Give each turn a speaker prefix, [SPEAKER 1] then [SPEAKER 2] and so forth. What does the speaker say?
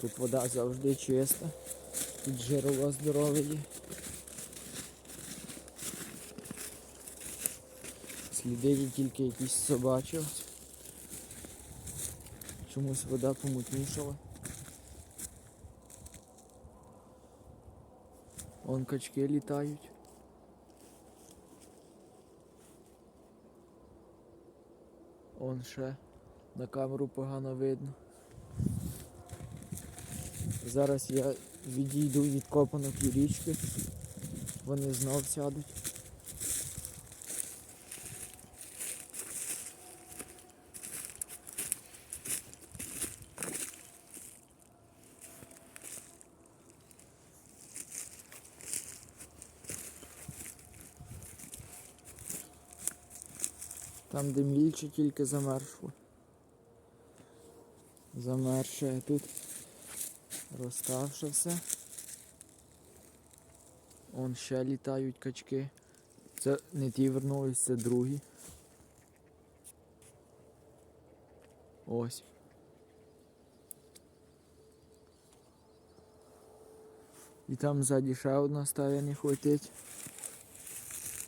[SPEAKER 1] Тут вода завжди чиста. Тут джерело здорове є. Сліди тільки якісь собачі. Чомусь вода помутнішала. Вон качки літають. Он ще на камеру погано видно. Зараз я відійду від копанок і річки. Вони знов сядуть. Там, де мільче, тільки замерзло. Замерше тут розставше все. Он ще літають качки. Це не ті вернулись, це другі. Ось. І там ззаді ще одна стая не летить.